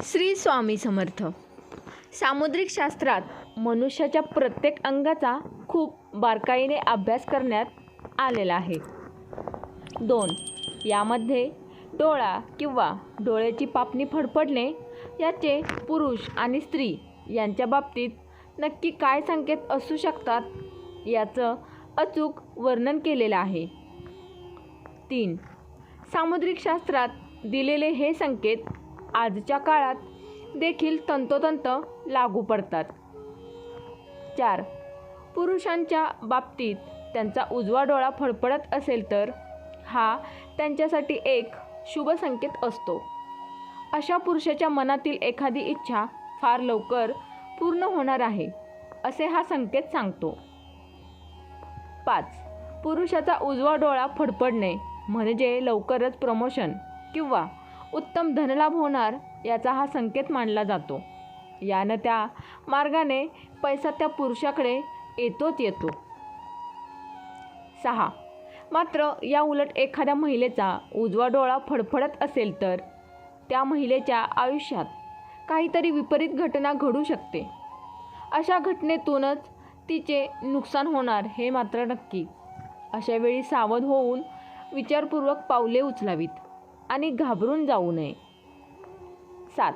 श्री स्वामी समर्थ. सामुद्रिक शास्त्रात मनुष्याच्या प्रत्येक अंगाचा खूप बारकाईने अभ्यास करण्यात आलेला आहे. दोन यामध्ये डोळा किंवा डोळ्याची पापणी फडफडणे याचे पुरुष आणि स्त्री यांच्या बाबतीत नक्की काय संकेत असू शकतात याचं अचूक वर्णन केलेलं आहे. तीन सामुद्रिक शास्त्रात दिलेले हे संकेत आजच्या काळात देखील तंतोतंत लागू पडतात. चार. पुरुषांच्या बाबतीत त्यांचा उजवा डोळा फडफडत असेल तर हा त्यांच्यासाठी एक शुभ संकेत असतो. अशा पुरुषाच्या मनातील एखादी इच्छा फार लवकर पूर्ण होणार आहे असे हा संकेत सांगतो. पाच. पुरुषाचा उजवा डोळा फडफडणे म्हणजे लवकरच प्रमोशन किंवा उत्तम धनलाभ होणार याचा हा संकेत मानला जातो. यानं त्या मार्गाने पैसा त्या पुरुषाकडे येतोच येतो. सहा. मात्र या उलट एखाद्या महिलेचा उजवा डोळा फडफडत असेल तर त्या महिलेच्या आयुष्यात काहीतरी विपरीत घटना घडू शकते. अशा घटनेतूनच तिचे नुकसान होणार हे मात्र नक्की. अशावेळी सावध होऊन विचारपूर्वक पावले उचलावीत. आणि घाबरून जाऊ नये. सात.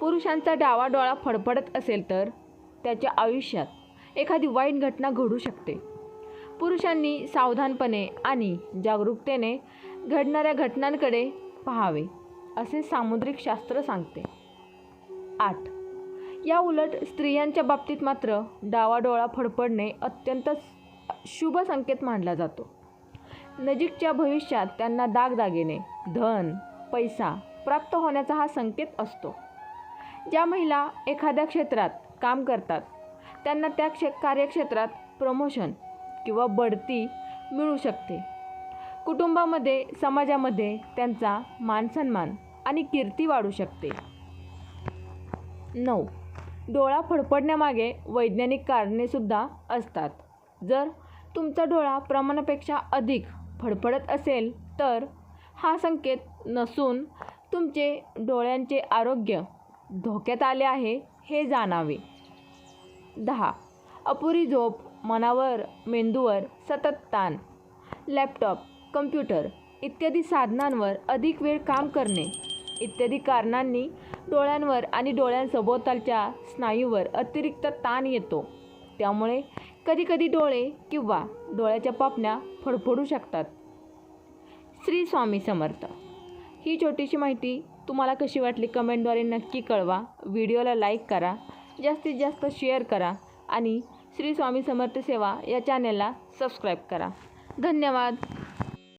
पुरुषांचा डावा डोळा फडफडत असेल तर त्याच्या आयुष्यात एखादी वाईट घटना घडू शकते. पुरुषांनी सावधानपणे आणि जागरूकतेने घडणाऱ्या घटनांकडे पाहावे असे सामुद्रिक शास्त्र सांगते. आठ. या उलट स्त्रियांच्या बाबतीत मात्र डावा डोळा फडफडणे अत्यंत शुभ संकेत मानला जातो. नजीकच्या भविष्यात त्यांना दागदागिने धन पैसा प्राप्त होण्याचा हा संकेत असतो. ज्या महिला एखाद्या क्षेत्रात काम करतात त्यांना त्या क्षे कार्यक्षेत्रात प्रमोशन किंवा बढती मिळू शकते. कुटुंबामध्ये समाजामध्ये त्यांचा मानसन्मान आणि कीर्ती वाढू शकते. नऊ. डोळा फडफडण्यामागे वैज्ञानिक कारणेसुद्धा असतात. जर तुमचा डोळा प्रमाणापेक्षा अधिक फडफडत असेल तर हा संकेत नसून तुमचे डोळ्यांचे आरोग्य धोक्यात आले आहे हे जाणावे. दहा. अपुरी झोप मनावर मेंदूवर सतत ताण लॅपटॉप कम्प्युटर इत्यादी साधनांवर अधिक वेळ काम करणे इत्यादी कारणांनी डोळ्यांवर आणि डोळ्यांसभोवतालच्या स्नायूवर अतिरिक्त ताण येतो. त्यामुळे कधीकधी डोळे किंवा डोळ्याच्या पापण्या फडफडू शकतात. श्री स्वामी समर्थ. ही छोटीशी माहिती तुम्हाला कशी वाटली कमेंटद्वारे नक्की कळवा. व्हिडिओला लाईक करा जास्तीत जास्त शेअर करा आणि श्री स्वामी समर्थ सेवा या चॅनेलला सबस्क्राईब करा. धन्यवाद.